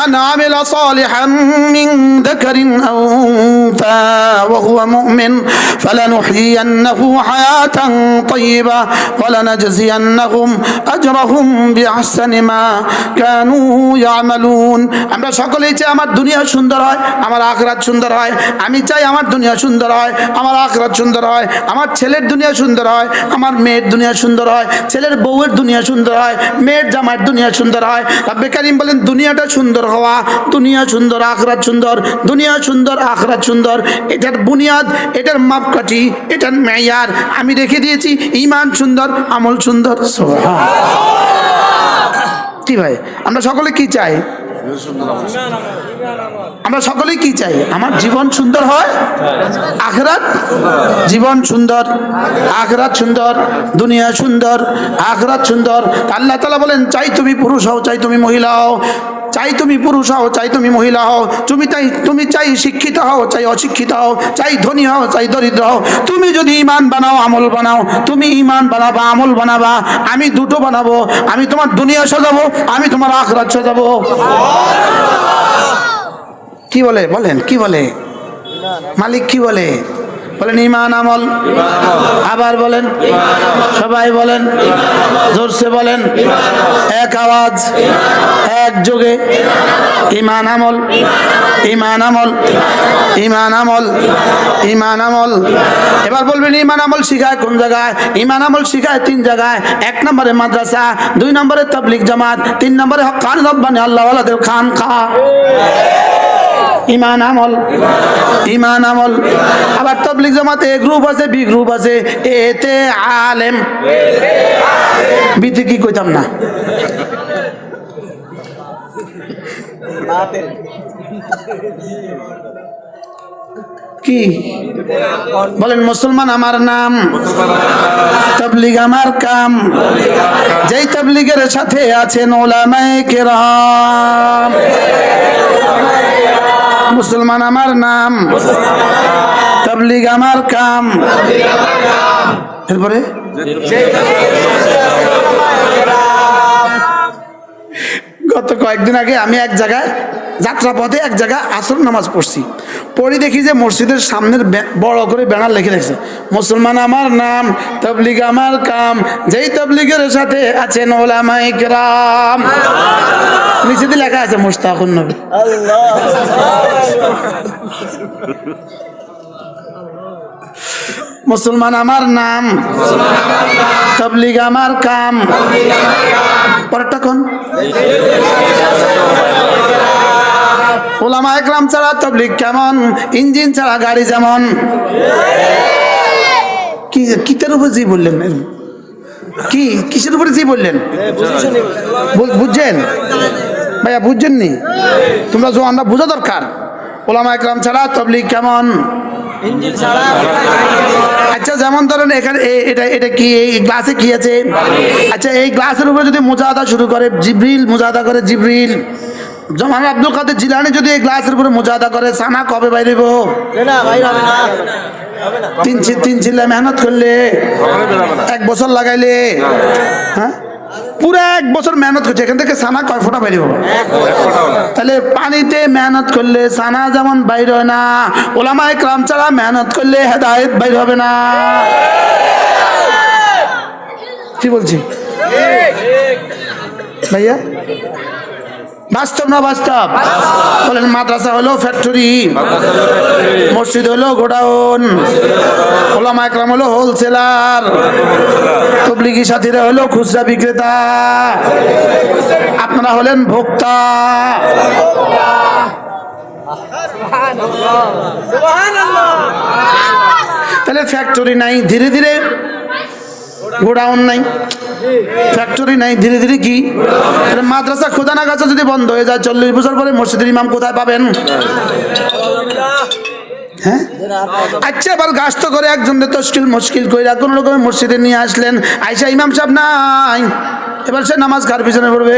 من عمل صالحا من ذكر أو أنثى وهو مؤمن فلنحيينه حياة طيبة ولنجزينهم أجرهم بأحسن ما كانوا يعملون আমরা সকলেই চাই আমার দুনিয়া সুন্দর হয় আমার আখরাত সুন্দর হয় আমি চাই আমার দুনিয়া সুন্দর হয় আমার আখরাত সুন্দর হয় আমার ছেলের দুনিয়া সুন্দর হয় আমার মেয়ের দুনিয়া সুন্দর হয় ছেলের বউয়ের দুনিয়া সুন্দর হয় মেয়ের জামাইয়ের দুনিয়া সুন্দর হয় রব্বে কারিম বলেন দুনিয়াটা সুন্দর হওয়া, দুনিয়া সুন্দর, আখরাত সুন্দর, দুনিয়া সুন্দর, আখরাত সুন্দর। এটার বুনিয়াদ, এটার মাপকাঠি, এটার মেয়ার। আমি রেখে দিয়েছি ইমান সুন্দর, আমল সুন্দর। কি ভাই, আমরা সকলে কি চাই? আমরা সকলেই কি চাই? আমার জীবন সুন্দর হয়, আখরাত জীবন সুন্দর, আখরাত সুন্দর, দুনিয়া সুন্দর, আখরাত সুন্দর। আল্লাহ তালা বলেন, চাই তুমি পুরুষ হও, চাই তুমি মহিলা হও, চাই তুমি পুরুষ হও, চাই তুমি মহিলা হও। তুমি তাই, তুমি চাই শিক্ষিত হও, চাই অশিক্ষিত হও, চাই ধনী হও, চাই দরিদ্র হও। তুমি যদি ইমান বানাও, আমল বানাও, তুমি ইমান বানাবা, আমল বানাবা, আমি দুটো বানাবো। আমি তোমার দুনিয়া সাজাবো, আমি তোমার আখরাত সাজাবো। কি বলে? বলেন, কি বলে? মালিক কি বলে? বলেন, ইমান আমল। আবার বলেন, সবাই বলেন, জোরসে বলেন, এক আওয়াজ, এক যোগে। ইমান আমল ইমান আমল ইমান আমল ইমান আমল। এবার বলবেন, ইমান আমল শিখায় কোন জায়গায়? ইমান আমল শিখায় তিন জায়গায়। এক নম্বরে মাদ্রাসা, দুই নম্বরে তাবলিক জামাত, তিন নম্বরে খান রব্বানি আল্লাহ খান খা। ইমান আমল। ইমান আমল। আবার তবলিক জামাতে এ গ্রুপ আছে বি গ্রুপ আছে এতে আলেম। বিতে কি কইতাম না? কি? বলেন মুসলমান আমার নাম। তবলিগ আমার কাম। যেই তবলিগের সাথে আছেন ওলামায়ে কেরাম। মুসলমান আমার নাম। তবলিগ আমার কাম। এরপরে? গত কয়েকদিন আগে আমি এক জায়গায় যাত্রা পথে এক জায়গায় আসর নামাজ পড়ছি। পড়ি দেখি যে মসজিদের সামনের বড় করে ব্যানার লেখে রেখেছে, মুসলমান আমার নাম, তবলিগ আমার কাম, যেই তবলিগের সাথে আছেন ওলামাই কেরাম নিচে দিয়ে লেখা আছে মুস্তাকুন নবী। মুসলমান আমার নাম তবলিগ আমার কাম। পরেরটা কোন? ওলামা একরাম ছাড়া তবলিগ কেমন? ইঞ্জিন ছাড়া গাড়ি যেমন। কি কিতের উপর জি বললেন? কি কিসের উপরে জি বললেন? বুঝছেন? ভাইয়া বুঝছেন নি তোমরা জোয়ানরা বোঝা দরকার। ওলামা একরাম ছাড়া তবলিগ কেমন? আচ্ছা যেমন ধরেন এখানে এ- এটা এটা কি এই গ্লাসে কি আছে? আচ্ছা এই গ্লাসের উপরে যদি মোজাদা শুরু করে জিব্রিল মোজাদা করে জিব্রিল। জমান আব্দুল কাদের জিলানি যদি এই গ্লাসের উপরে মোজাদা করে সানা কবে বাইরে বাইরেব তিন ছি- তিন চিল্লা মেহনত করলে এক বছর লাগাইলে হ্যাঁ? পুরো এক বছর মেহনত করছে এখান থেকে সানা কয় ফোটা বাইরে হবে? তাহলে পানিতে মেহনত করলে সানা যেমন বাইর হয় না ওলামায় ক্রাম ছাড়া মেহনত করলে হেদায়ত বাইর হবে না। কি বলছি? ভাইয়া? বাস্তব না বাস্তব? বলেন মাদ্রাসা হলো ফ্যাক্টরি মসজিদ হলো গোডাউন ওলামা একরাম হলো হোলসেলার তবলিগি সাথীরা হলো খুচরা বিক্রেতা। আপনারা হলেন ভোক্তা। তাহলে ফ্যাক্টরি নাই ধীরে ধীরে গোডাউন নাই। ফ্যাক্টরি নাই, ধীরে ধীরে কি? মাদ্রাসা খোদানা গাছা যদি বন্ধ হয়ে যায়, চল্লিশ বছর পরে মসজিদের ইমাম কোথায় পাবেন? হ্যাঁ? আচ্ছা গাছ তো করে মুশকিল মসজিদে নিয়ে আসলেন। আইসা নাই। এবার সে নামাজ পড়বে?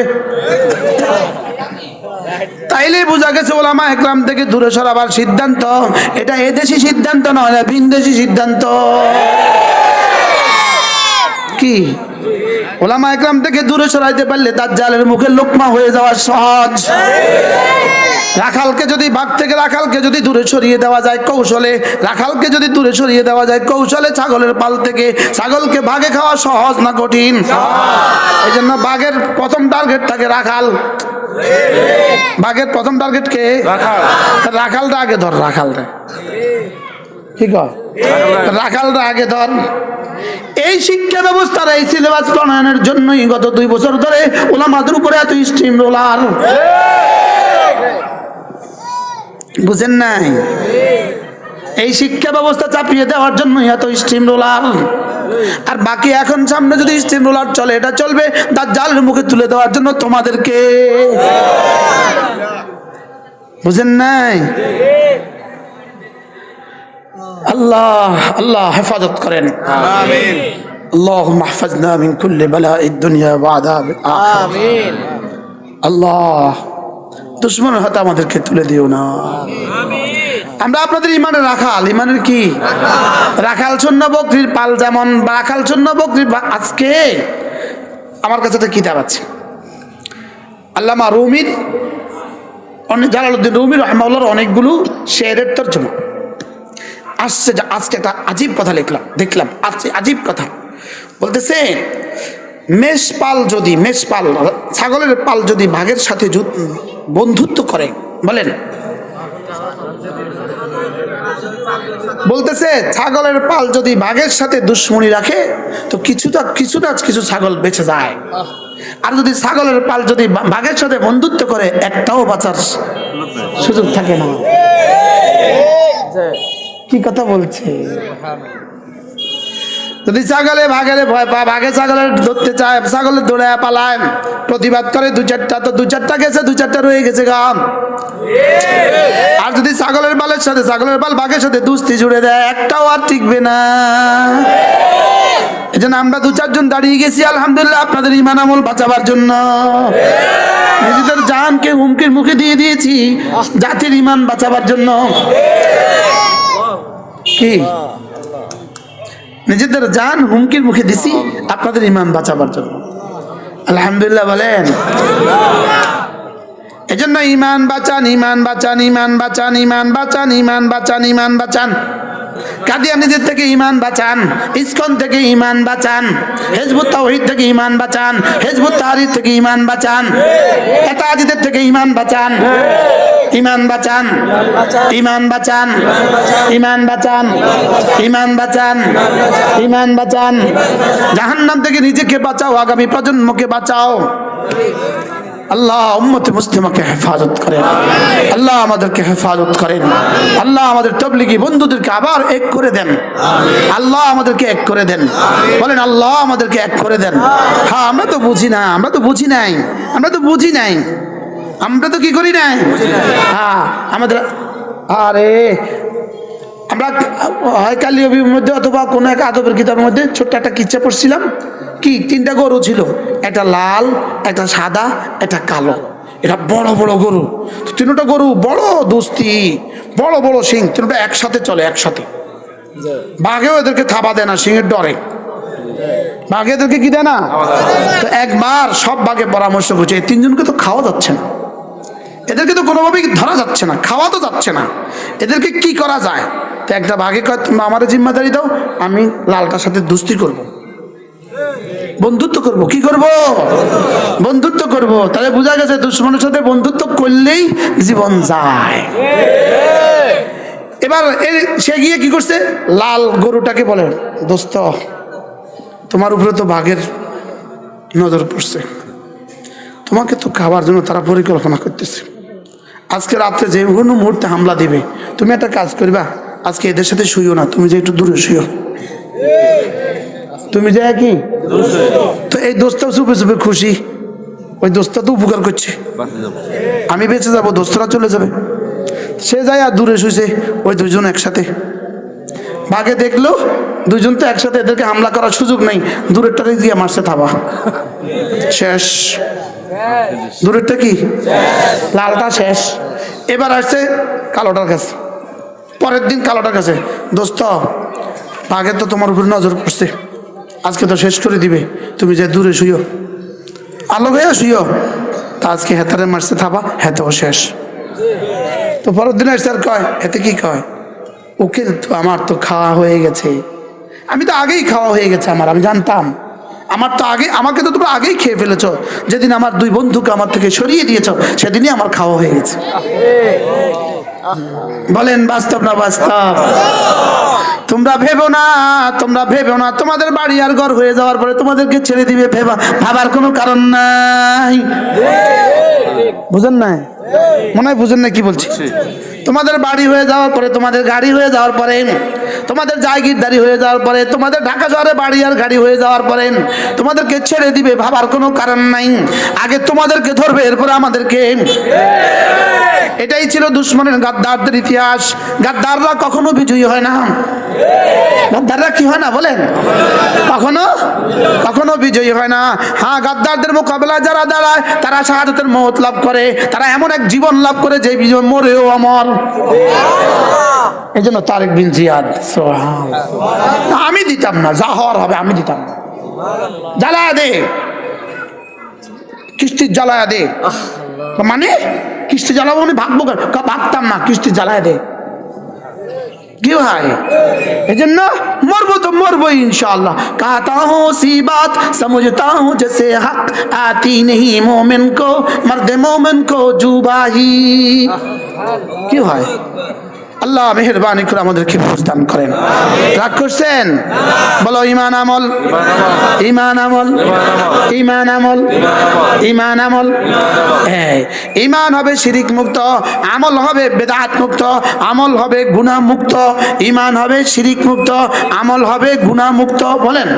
তাইলে বোঝা গেছে ওলামা একরাম থেকে দূরে সরাবার সিদ্ধান্ত। এটা এদেশি সিদ্ধান্ত নয়, না ভিনদেশি সিদ্ধান্ত। কি? ওলামা একরাম থেকে দূরে সরাইতে পারলে তার জালের মুখে লোকমা হয়ে যাওয়া সহজ। রাখালকে যদি বাঘ থেকে রাখালকে যদি দূরে সরিয়ে দেওয়া যায় কৌশলে রাখালকে যদি দূরে সরিয়ে দেওয়া যায় কৌশলে ছাগলের পাল থেকে ছাগলকে বাঘে খাওয়া সহজ না কঠিন? এই জন্য বাঘের প্রথম টার্গেট থাকে রাখাল। বাঘের প্রথম টার্গেট কে? রাখালটা আগে ধর রাখালটা। ঠিক রাখালটা আগে ধর। এই শিক্ষা ব্যবস্থার এই সিলেবাস প্রণয়নের জন্যই গত দুই বছর ধরে ওলামাদের উপরে এত স্টিম রোলার বুঝেন নাই? এই শিক্ষা ব্যবস্থা চাপিয়ে দেওয়ার জন্য এত স্টিম রোলার আর বাকি এখন সামনে যদি স্টিম রোলার চলে, এটা চলবে তার জালের মুখে তুলে দেওয়ার জন্য তোমাদেরকে। বুঝেন নাই? আল্লাহ আল্লাহ হেফাজত করেন آمين اللهم احفظنا من كل بلاء الدنيا وعذاب الآخرة آمين আল্লাহ দুশ্মনের হাতে আমাদেরকে তুলে দিও না আমরা আপনাদের ইমানের রাখাল ইমানের কি রাখাল শূন্য বকরির পাল যেমন বা রাখাল শূন্য বকরির পা- আজকে আমার কাছে একটা কিতাব আছে আল্লামা রুমির অনেক জালালউদ্দিন রুমির রহমাউল্লাহর অনেকগুলো শেয়ারের তর্জমা আসছে যা- আজকে একটা আজীব কথা লিখলাম, দেখলাম, আজকে আজীব কথা। বলতেছে, মেষ পাল যদি, মেষ পাল, ছাগলের পাল যদি বাঘের সাথে বন্ধুত্ব করে, বলেন। বলতেছে, ছাগলের পাল যদি বাঘের সাথে দুশ্মনী রাখে, তো কিছুটা কিছুটা, কিছু ছাগল বেঁচে যায়। আর যদি ছাগলের পাল যদি বাঘের সাথে বন্ধুত্ব করে, একটাও বাঁচার সুযোগ থাকে না। কি কথা বলছে? যদি ছাগলে ভাগেরে ভয় পায়, ভাগে ছাগলের ধরতে চায় ছাগলের দৌড়ে পালায়, প্রতিবাদ করে দু চারটা, তো দু চারটা গেছে, দু চারটা রয়ে গেছে গাম। আর যদি ছাগলের বালের সাথে, ছাগলের বাল বাঘের সাথে দুস্তি জুড়ে দেয়, একটাও আর টিকবে না। এই জন্য আমরা দু চারজন দাঁড়িয়ে গেছি, আলহামদুলিল্লাহ, আপনাদের ইমান আমল বাঁচাবার জন্য। নিজেদের জানকে হুমকির মুখে দিয়ে দিয়েছি, জাতির ইমান বাঁচাবার জন্য। কি? নিজেদের জান হুমকির মুখে দিছি, আপনাদের ইমান বাঁচাবার জন্য। আলহামদুলিল্লাহ বলেন। এজন্য ইমান বাঁচান ইমান বাঁচান ইমান বাঁচান ইমান বাঁচান ইমান বাঁচান ইমান বাঁচান। কাদিয়ানিদের থেকে ইমান বাঁচান, ইসকন থেকে ইমান বাঁচান, হেজবুত তাওহিদ থেকে ইমান বাঁচান, হেজবুত তাহারির থেকে ইমান বাঁচান এতাজিদের থেকে ইমান বাঁচান। ইমান বাঁচান। ইমান বাঁচান। ইমান বাঁচান। ইমান বাঁচান। ইমান বাঁচান। জাহান্নাম থেকে নিজেকে বাঁচাও, আগামী প্রজন্মকে বাঁচাও। আল্লাহ উম্মতে মুসলিমাকে হেফাজত করেন। আল্লাহ আমাদেরকে হেফাজত করেন। আল্লাহ আমাদের তবলিগি বন্ধুদেরকে আবার এক করে দেন। আল্লাহ আমাদেরকে এক করে দেন। বলেন, আল্লাহ আমাদেরকে এক করে দেন। হ্যাঁ আমরা তো বুঝি না, আমরা তো বুঝি নাই, আমরা তো বুঝি নাই। আমরা তো কি করি নাই? হ্যাঁ আমাদের আরে আমরা হয় কালিয়বির মধ্যে অথবা কোনো এক আদবের কিতাবের মধ্যে ছোট্ট একটা কিচ্ছা পড়ছিলাম। কি? তিনটা গরু ছিল। একটা লাল একটা সাদা একটা কালো। এটা বড় বড় গরু। তিনটা গরু বড় দোস্তি বড় বড় সিং তিনটা একসাথে চলে একসাথে। বাঘেও এদেরকে থাবা দেয় না সিংহের ডরে। বাঘে এদেরকে কি দেয় না। তো একবার সব বাঘে পরামর্শ করছে এই তিনজনকে তো খাওয়া যাচ্ছে না। এদেরকে তো কোনোভাবেই ধরা যাচ্ছে না, খাওয়া তো যাচ্ছে না। এদেরকে কি করা যায়? তো একটা বাঘে কয়, তোমরা আমার জিম্মাদারি দাও, আমি লালটার সাথে দুস্তি করব। বন্ধুত্ব করব, কি করব? বন্ধুত্ব করব। তাহলে বোঝা গেছে দুশ্মনের সাথে বন্ধুত্ব করলেই জীবন যায়। এবার সে গিয়ে কি করছে? লাল গরুটাকে বলে, দোস্ত, তোমার উপরে তো বাঘের নজর পড়ছে। তোমাকে তো খাওয়ার জন্য তারা পরিকল্পনা করতেছে। আজকে রাত্রে যে কোনো মুহূর্তে হামলা দিবে। তুমি একটা কাজ করবা, আজকে এদের সাথে শুইও না, তুমি যে একটু দূরে শুইও। তুমি যে কি তো এই দোস্তাও চুপে চুপে খুশি। ওই দোস্তা তো উপকার করছে। আমি বেঁচে যাব, দোস্তরা চলে যাবে। সে যায় আর দূরে শুয়েছে ওই দুজন একসাথে। বাঘে দেখল দুজন তো একসাথে এদেরকে হামলা করার সুযোগ নেই। দূরেরটাকে গিয়ে মারছে থাবা। শেষ। দূরেরটা কি? লালটা শেষ। এবার আসছে কালোটার কাছে। পরের দিন কালোটার কাছে। দোস্ত, বাঘের তো তোমার উপর নজর পড়ছে। আজকে তো শেষ করে দিবে। তুমি যে দূরে শুইও। আলো হয়ে শুইও। তা আজকে হেতারে মারছে থাবা, হেতেও শেষ। তো পরের দিন আসছে আর কয় এতে কি কয়? উকিল তো আমার তো খাওয়া হয়ে গেছে। আমি তো আগেই খাওয়া হয়ে গেছে আমার, আমি জানতাম। আমার তো আগে, আমাকে তো তোমরা আগেই খেয়ে ফেলেছ। যেদিন আমার দুই বন্ধুকে আমার থেকে সরিয়ে দিয়েছ, সেদিনই আমার খাওয়া হয়ে গেছে। বলেন, বাস্তব না বাস্তব? তোমরা ভেবো না, তোমরা ভেবো না। তোমাদের বাড়ি আর ঘর হয়ে যাওয়ার পরে তোমাদেরকে ছেড়ে দিবে ভেবা ভাবার কোনো কারণ নাই। বুঝেন না মনে হয় বুঝেন না কি বলছি? তোমাদের বাড়ি হয়ে যাওয়ার পরে তোমাদের গাড়ি হয়ে যাওয়ার পরে তোমাদের জায়গিরদারি হয়ে যাওয়ার পরে তোমাদের ঢাকা শহরে বাড়ি আর গাড়ি হয়ে যাওয়ার পরে তোমাদেরকে ছেড়ে দিবে ভাবার কোনো কারণ নাই। আগে তোমাদেরকে ধরবে এরপরে আমাদেরকে। এটাই ছিল দুশ্মনের গাদ্দারদের ইতিহাস। গাদ্দাররা কখনো বিজয়ী হয় না। গাদ্দাররা কি হয় না বলেন? কখনো? কখনো বিজয়ী হয় না। হ্যাঁ গাদ্দারদের মোকাবেলায় যারা দাঁড়ায়, তারা শাহাদতের মহৎ লাভ করে। তারা এমন এক জীবন লাভ করে যে বিজয় মরেও অমর। এই জন্য তারেক বিন জিয়াদ আমি দিতাম না, যা হওয়ার হবে আমি দিতাম না। জ্বালায়া দে। কিস্তির জ্বালায়া দে। মানে কিস্তি জ্বালাবো মানে ভাগবো কেন? কা- না, কিস্তি জ্বালায় দে। কি ভাই এই জন্য মরবো তো মরবো इंशाल्लाह कहता हूँ सी बात समझता हूँ जैसे हक आती नहीं मोमिन को मर्द मोमिन को जुबाही কি হয় আল্লাহ মেহরবানি করে আমাদেরকে প্রস্থান করেন। রাগ করছেন? বলো ইমান আমল। ইমান আমল। ইমান আমল। ইমান আমল। হ্যাঁ ইমান হবে শিরিক মুক্ত আমল হবে বেদাত মুক্ত আমল হবে গুনাহ মুক্ত। ইমান হবে শিরিক মুক্ত আমল হবে গুনাহ মুক্ত। বলেন।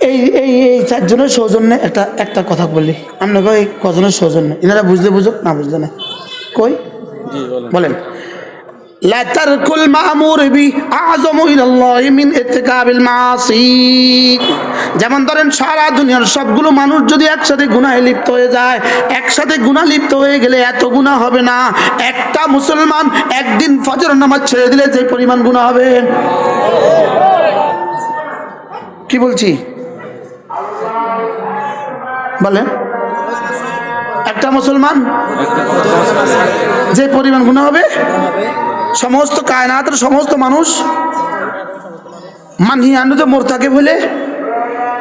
এই এই এই চারজনের সৌজন্যে একটা একটা কথা বলি। আপনাকে এই কজনের সৌজন্যে? এনারা বুঝলে বুঝুক না বুঝলে না। কই? বলেন। লাতারকুল মামুর বি আযম ইলাল্লাহি মিন ইরতিকাবিল মাসি। যেমন ধরেন সারা দুনিয়ার সবগুলো মানুষ যদি একসাথে গুনাহে লিপ্ত হয়ে যায় একসাথে গুনাহ লিপ্ত হয়ে গেলে এত গুনাহ হবে না। একটা মুসলমান একদিন ফজর নামাজ ছেড়ে দিলে যে পরিমাণ গুণা হবে? কি বলছি? বলেন। একটা মুসলমান, যে পরিমাণ গুণা হবে, সমস্ত কায়নাতের সমস্ত মানুষ মানহি মোর থাকে বলে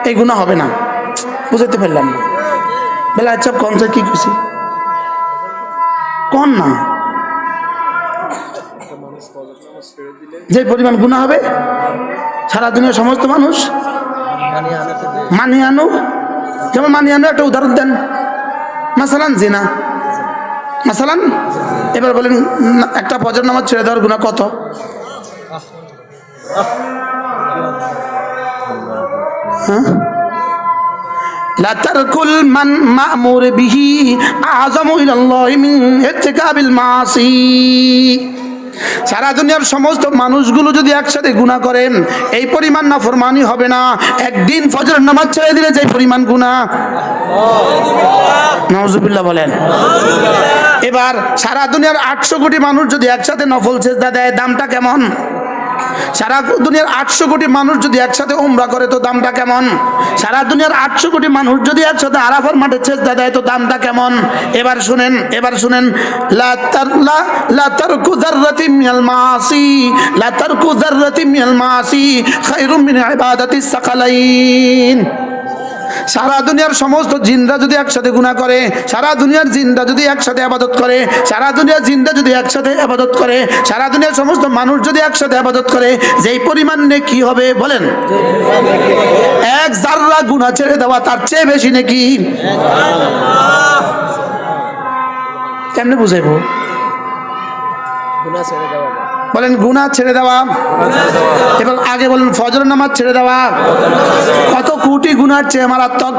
এই গুণা হবে না। বুঝাতে পারলাম না। বেলা আচ্ছা কন স্যার কি খুশি কন না? যে পরিমাণ গুণা হবে, সারা দুনিয়ার সমস্ত মানুষ মানিয়ে আনো যেমন মানিয়ানোর একটা উদাহরণ দেন। মাসালান জিনা। মাসালান, এবার বলেন একটা ফজর নামাজ ছেড়ে দেওয়ার গুণা কত? হ্যাঁ? লাতারকুল মান মিন ইরতিকাবিল মাসি। সারা দুনিয়ার সমস্ত মানুষগুলো যদি একসাথে গুণা করেন এই পরিমাণ না ফরমানি হবে না। একদিন ফজর নামাজ ছেড়ে দিলে যে পরিমাণ গুণা। নজুবিল্লা বলেন। এবার সারা দুনিয়ার আটশো কোটি মানুষ যদি একসাথে নফল চেষ্টা দেয়, দামটা কেমন? সারা দুনিয়ার আটশো কোটি মানুষ যদি একসাথে উমরা করে, তো দামটা কেমন? সারা দুনিয়ার আটশো কোটি মানুষ যদি একসাথে আরাফার মাঠে চেষ্টা দেয়, তো দামটা কেমন? এবার শুনেন এবার শুনেন। লা তার- সারা দুনিয়ার সমস্ত জিনরা যদি একসাথে গুণা করে, সারা দুনিয়ার জিনরা যদি একসাথে আবাদত করে, সারা দুনিয়ার জিনরা যদি একসাথে আবাদত করে, সারা দুনিয়ার সমস্ত মানুষ যদি একসাথে আবাদত করে, যেই পরিমাণ কি হবে বলেন। এক জাররা গুণা ছেড়ে দেওয়া তার চেয়ে বেশি নাকি। কেমনে বুঝাইবো? বলেন গুণা ছেড়ে দেওয়া। এবার আগে বলেন ফজর নামাজ ছেড়ে দেওয়া। কত কোটি গুনার চেয়ে মারাত্মক।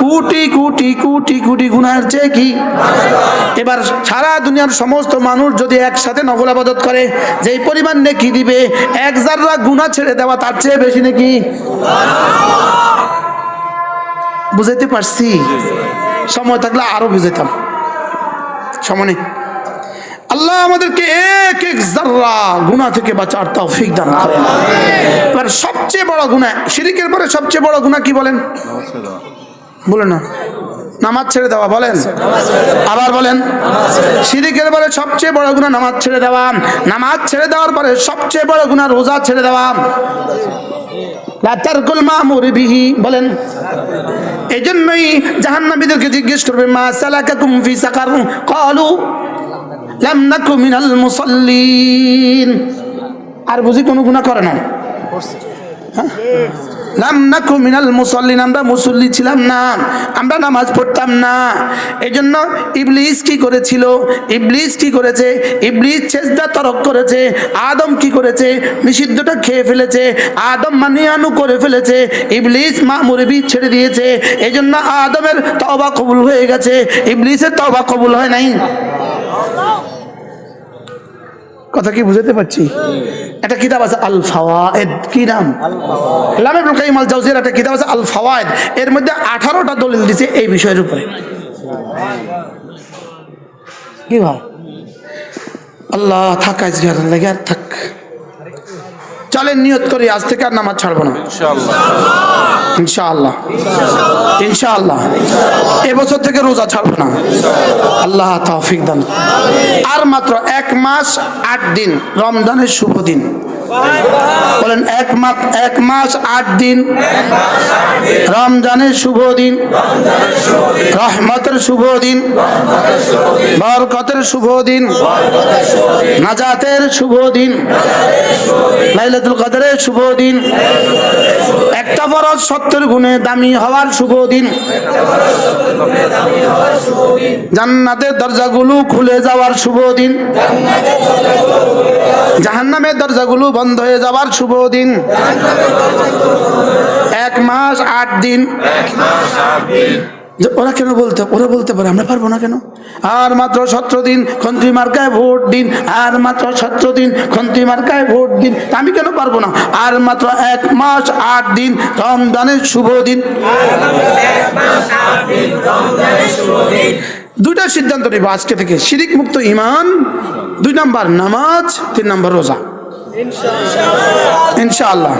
কোটি কোটি কোটি কোটি গুনার চেয়ে কি? এবার সারা দুনিয়ার সমস্ত মানুষ যদি একসাথে নকল আবাদত করে, যেই পরিমাণ নেকি দিবে, এক জাররা গুণা ছেড়ে দেওয়া তার চেয়ে বেশি নাকি? বুঝাইতে পারছি? সময় থাকলে আরও বুঝাইতাম। সময় নেই। আল্লাহ আমাদেরকে এক এক জাররা গুনাহ থেকে বাঁচার তৌফিক দান করেন। এবার সবচেয়ে বড় গুনাহ, শিরিকের পরে সবচেয়ে বড় গুনাহ কি বলেন? বলেন না। নামাজ ছেড়ে দেওয়া বলেন। আবার বলেন, শিরিকের পরে সবচেয়ে বড় গুনাহ নামাজ ছেড়ে দেওয়া। নামাজ ছেড়ে দেওয়ার পরে সবচেয়ে বড় গুনাহ রোজা ছেড়ে দেওয়া। লা তারকুল মামুর বিহি, বলেন। এই জন্যই জাহান্নামীদেরকে জিজ্ঞেস করবে, মা সালাকাকুম ফি সাকার? ক্বালু লাম নাকু মিনাল মুসাল্লিন। আর বুঝি কোনো গুনাহ করে না হ্যাঁ? লাম নাকু মিনাল মুসাল্লিন, আমরা মুসল্লি ছিলাম না, আমরা নামাজ পড়তাম না। এই জন্য ইবলিস কি করেছিল? ইবলিস কি করেছে? ইবলিস চেষ্টা তরক করেছে, আদম কি করেছে? নিষিদ্ধটা খেয়ে ফেলেছে, আদম মানিয়ানু করে ফেলেছে, ইবলিস মা মুরবি ছেড়ে দিয়েছে। এই জন্য আদমের তওবা কবুল হয়ে গেছে, ইবলিসের তওবা কবুল হয় নাই। কথা কি বুঝাতে পারছি? একটা কিতাব আছে আল ফাওয়ায়েদ কি নাম? লামে ইবনে কাইম আল জাওজির একটা কিতাব আছে আল ফাওয়ায়েদ এর মধ্যে 18টা দলিল দিছে এই বিষয়ের উপরে। কি ভাই? আল্লাহ থাক আজকে আর লেগে আর থাক। চলেন নিয়ত করি আজ থেকে আর নামাজ ছাড়বো না। ইনশাআল্লাহ। ইনশাআল্লাহ। এবছর থেকে রোজা ছাড়বো না। আল্লাহ তৌফিক দান। আর মাত্র এক মাস আট দিন রমজানের শুভ দিন। বলেন, এক মাস এক মাস আট দিন। রমজানের শুভ দিন। রহমতের শুভ দিন। বরকতের শুভ দিন। নাজাতের শুভ দিন। লাইলাতুল কদরের শুভ দিন। একটা ফরজ সত্তর গুণে দামি হওয়ার শুভ দিন। জান্নাতের দরজাগুলো খুলে যাওয়ার শুভ দিন। জাহান্নামের দরজাগুলো বন্ধ হয়ে যাওয়ার শুভ দিন। এক মাস আট দিন। যে ওরা কেন বলতে? ওরা বলতে পারে, আমরা পারব না কেন? আর মাত্র সতেরো দিন খন্ত্রী মার্কায় ভোট দিন, আর মাত্র সতেরো দিন খন্ত্রী মার্কায় ভোট দিন আমি কেন পারব না? আর মাত্র এক মাস আট দিন রমজানের শুভ দিন। দুইটা সিদ্ধান্ত নেব আজকে থেকে। শিরিক মুক্ত ইমান, দুই নাম্বার নামাজ, তিন নাম্বার রোজা। ইনশাআল্লাহ।